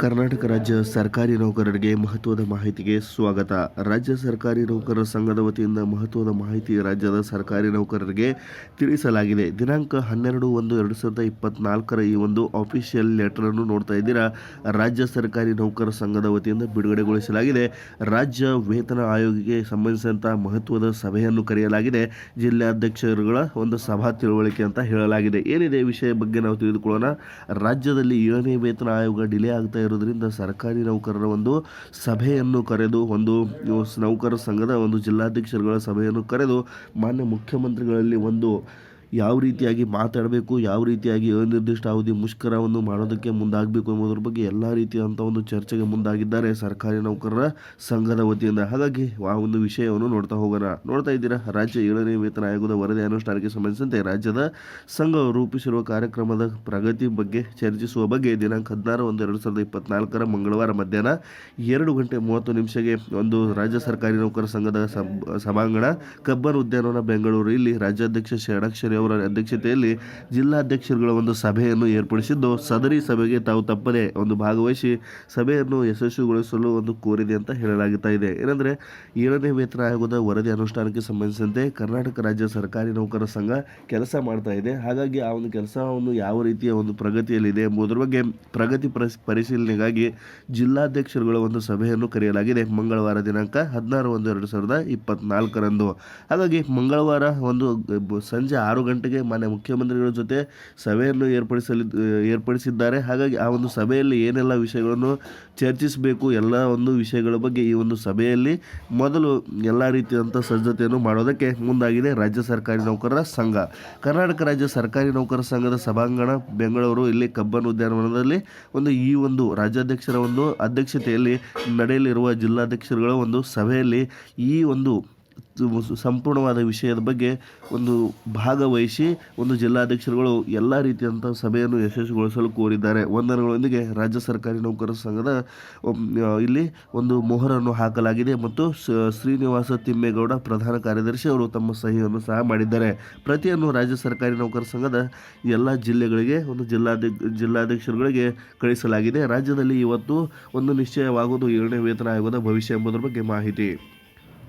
ಕರ್ನಾಟಕ ರಾಜ್ಯ ಸರ್ಕಾರಿ ನೌಕರರಿಗೆ ಮಹತ್ವದ ಮಾಹಿತಿಗೆ ಸ್ವಾಗತ. ರಾಜ್ಯ ಸರ್ಕಾರಿ ನೌಕರರ ಸಂಘದ ವತಿಯಿಂದ ಮಹತ್ವದ ಮಾಹಿತಿ ರಾಜ್ಯದ ಸರ್ಕಾರಿ ನೌಕರರಿಗೆ ತಿಳಿಸಲಾಗಿದೆ. ದಿನಾಂಕ ಹನ್ನೆರಡು ಒಂದು ಎರಡು ಸಾವಿರದ ಇಪ್ಪತ್ನಾಲ್ಕರ ಈ ಒಂದು ಅಫಿಷಿಯಲ್ ಲೆಟರನ್ನು ನೋಡ್ತಾ ಇದ್ದೀರಾ. ರಾಜ್ಯ ಸರ್ಕಾರಿ ನೌಕರರ ಸಂಘದ ವತಿಯಿಂದ ಬಿಡುಗಡೆಗೊಳಿಸಲಾಗಿದೆ. ರಾಜ್ಯ ವೇತನ ಆಯೋಗಕ್ಕೆ ಸಂಬಂಧಿಸಿದಂಥ ಮಹತ್ವದ ಸಭೆಯನ್ನು ಕರೆಯಲಾಗಿದೆ. ಜಿಲ್ಲಾಧ್ಯಕ್ಷರುಗಳ ಒಂದು ಸಭಾ ತಿಳುವಳಿಕೆ ಅಂತ ಹೇಳಲಾಗಿದೆ. ಏನಿದೆ ವಿಷಯ ಬಗ್ಗೆ ನಾವು ತಿಳಿದುಕೊಳ್ಳೋಣ. ರಾಜ್ಯದಲ್ಲಿ ಏಳನೇ ವೇತನ ಆಯೋಗ ಡಿಲೇ ಆಗ್ತಾ ಇರೋದ್ರಿಂದ ಸರ್ಕಾರಿ ನೌಕರರ ಒಂದು ಸಭೆಯನ್ನು ಕರೆದು ಒಂದು ನೌಕರ ಸಂಘದ ಒಂದು ಜಿಲ್ಲಾಧ್ಯಕ್ಷರುಗಳ ಸಭೆಯನ್ನು ಕರೆದು ಮಾನ್ಯ ಮುಖ್ಯಮಂತ್ರಿಗಳಲ್ಲಿ ಒಂದು ಯಾವ ರೀತಿಯಾಗಿ ಮಾತಾಡಬೇಕು, ಯಾವ ರೀತಿಯಾಗಿ ಅನಿರ್ದಿಷ್ಟ ಅವಧಿ ಮುಷ್ಕರವನ್ನು ಮಾಡೋದಕ್ಕೆ ಮುಂದಾಗಬೇಕು ಎಂಬುದರ ಬಗ್ಗೆ ಎಲ್ಲ ರೀತಿಯಾದಂಥ ಒಂದು ಚರ್ಚೆಗೆ ಮುಂದಾಗಿದ್ದಾರೆ ಸರ್ಕಾರಿ ನೌಕರರ ಸಂಘದ ವತಿಯಿಂದ. ಹಾಗಾಗಿ ಆ ಒಂದು ವಿಷಯವನ್ನು ನೋಡ್ತಾ ಹೋಗೋಣ. ನೋಡ್ತಾ ಇದ್ದೀರಾ, ರಾಜ್ಯ ಏಳನೇ ವೇತನ ಆಯೋಗದ ವರದಿ ಅನುಷ್ಠಾನಕ್ಕೆ ಸಂಬಂಧಿಸಿದಂತೆ ರಾಜ್ಯದ ಸಂಘ ರೂಪಿಸಿರುವ ಕಾರ್ಯಕ್ರಮದ ಪ್ರಗತಿ ಬಗ್ಗೆ ಚರ್ಚಿಸುವ ಬಗ್ಗೆ ದಿನಾಂಕ ಹದಿನಾರು ಒಂದು ಎರಡು ಸಾವಿರದ ಇಪ್ಪತ್ನಾಲ್ಕರ ಮಂಗಳವಾರ ಮಧ್ಯಾಹ್ನ ಎರಡು ಗಂಟೆ ಮೂವತ್ತು ನಿಮಿಷಕ್ಕೆ ಒಂದು ರಾಜ್ಯ ಸರ್ಕಾರಿ ನೌಕರ ಸಂಘದ ಸಭಾಂಗಣ ಕಬ್ಬನ್ ಉದ್ಯಾನವನ ಬೆಂಗಳೂರು. ಇಲ್ಲಿ ರಾಜ್ಯಾಧ್ಯಕ್ಷ ಷಡಕ್ಷರಿ ಅವರ ಅಧ್ಯಕ್ಷತೆಯಲ್ಲಿ ಜಿಲ್ಲಾಧ್ಯಕ್ಷರುಗಳ ಒಂದು ಸಭೆಯನ್ನು ಏರ್ಪಡಿಸಿದ್ದು, ಸದರಿ ಸಭೆಗೆ ತಾವು ತಪ್ಪದೆ ಒಂದು ಭಾಗವಹಿಸಿ ಸಭೆಯನ್ನು ಯಶಸ್ವಿಗೊಳಿಸಲು ಒಂದು ಕೋರಿದೆ ಅಂತ ಹೇಳಲಾಗುತ್ತಾ ಇದೆ. ಏನಂದರೆ, ಏಳನೇ ವೇತನ ಆಯೋಗದ ವರದಿ ಅನುಷ್ಠಾನಕ್ಕೆ ಸಂಬಂಧಿಸಿದಂತೆ ಕರ್ನಾಟಕ ರಾಜ್ಯ ಸರ್ಕಾರಿ ನೌಕರರ ಸಂಘ ಕೆಲಸ ಮಾಡ್ತಾ ಇದೆ. ಹಾಗಾಗಿ ಆ ಒಂದು ಕೆಲಸವನ್ನು ಯಾವ ರೀತಿಯ ಒಂದು ಪ್ರಗತಿಯಲ್ಲಿದೆ ಎಂಬುದರ ಬಗ್ಗೆ ಪ್ರಗತಿ ಪರಿಶೀಲನೆಗಾಗಿ ಜಿಲ್ಲಾಧ್ಯಕ್ಷರುಗಳ ಒಂದು ಸಭೆಯನ್ನು ಕರೆಯಲಾಗಿದೆ. ಮಂಗಳವಾರ ದಿನಾಂಕ ಹದಿನಾರು ಒಂದು ಎರಡು ಸಾವಿರದ ಇಪ್ಪತ್ನಾಲ್ಕರಂದು. ಹಾಗಾಗಿ ಮಂಗಳವಾರ ಒಂದು ಸಂಜೆ ಆರು ಗಂಟೆಗೆ ಮಾನ್ಯ ಮುಖ್ಯಮಂತ್ರಿಗಳ ಜೊತೆ ಸಭೆಯನ್ನು ಏರ್ಪಡಿಸಲಿ, ಏರ್ಪಡಿಸಿದ್ದಾರೆ. ಹಾಗಾಗಿ ಆ ಒಂದು ಸಭೆಯಲ್ಲಿ ಏನೆಲ್ಲ ವಿಷಯಗಳನ್ನು ಚರ್ಚಿಸಬೇಕು, ಎಲ್ಲ ಒಂದು ವಿಷಯಗಳ ಬಗ್ಗೆ ಈ ಒಂದು ಸಭೆಯಲ್ಲಿ ಮೊದಲು ಎಲ್ಲ ರೀತಿಯಾದಂಥ ಸಜ್ಜತೆಯನ್ನು ಮಾಡೋದಕ್ಕೆ ಮುಂದಾಗಿದೆ ರಾಜ್ಯ ಸರ್ಕಾರಿ ನೌಕರರ ಸಂಘ. ಕರ್ನಾಟಕ ರಾಜ್ಯ ಸರ್ಕಾರಿ ನೌಕರರ ಸಂಘದ ಸಭಾಂಗಣ ಬೆಂಗಳೂರು, ಇಲ್ಲಿ ಕಬ್ಬನ್ ಉದ್ಯಾನವನದಲ್ಲಿ ಒಂದು ಈ ಒಂದು ರಾಜ್ಯಾಧ್ಯಕ್ಷರ ಒಂದು ಅಧ್ಯಕ್ಷತೆಯಲ್ಲಿ ನಡೆಯಲಿರುವ ಜಿಲ್ಲಾಧ್ಯಕ್ಷರುಗಳ ಒಂದು ಸಭೆಯಲ್ಲಿ ಈ ಒಂದು ಸಂಪೂರ್ಣವಾದ ವಿಷಯದ ಬಗ್ಗೆ ಒಂದು ಭಾಗವಹಿಸಿ ಒಂದು ಜಿಲ್ಲಾಧ್ಯಕ್ಷರುಗಳು ಎಲ್ಲ ರೀತಿಯಂಥ ಸಭೆಯನ್ನು ಯಶಸ್ವಿಗೊಳಿಸಲು ಕೋರಿದ್ದಾರೆ. ವಂದನೆಗಳೊಂದಿಗೆ ರಾಜ್ಯ ಸರ್ಕಾರಿ ನೌಕರರ ಸಂಘದ ಇಲ್ಲಿ ಒಂದು ಮೊಹರನ್ನು ಹಾಕಲಾಗಿದೆ ಮತ್ತು ಶ್ರೀನಿವಾಸ ತಿಮ್ಮೇಗೌಡ ಪ್ರಧಾನ ಕಾರ್ಯದರ್ಶಿ ಅವರು ತಮ್ಮ ಸಹಿಯನ್ನು ಸಹ ಮಾಡಿದ್ದಾರೆ. ಪ್ರತಿಯನ್ನು ರಾಜ್ಯ ಸರ್ಕಾರಿ ನೌಕರರ ಸಂಘದ ಎಲ್ಲ ಜಿಲ್ಲೆಗಳಿಗೆ, ಒಂದು ಜಿಲ್ಲಾಧ್ಯ, ಜಿಲ್ಲಾಧ್ಯಕ್ಷರುಗಳಿಗೆ ಕಳಿಸಲಾಗಿದೆ. ರಾಜ್ಯದಲ್ಲಿ ಇವತ್ತು ಒಂದು ನಿಶ್ಚಯವಾಗುವುದು ಏಳನೇ ವೇತನ ಆಯೋಗದ ಭವಿಷ್ಯ ಎಂಬುದರ ಬಗ್ಗೆ ಮಾಹಿತಿ.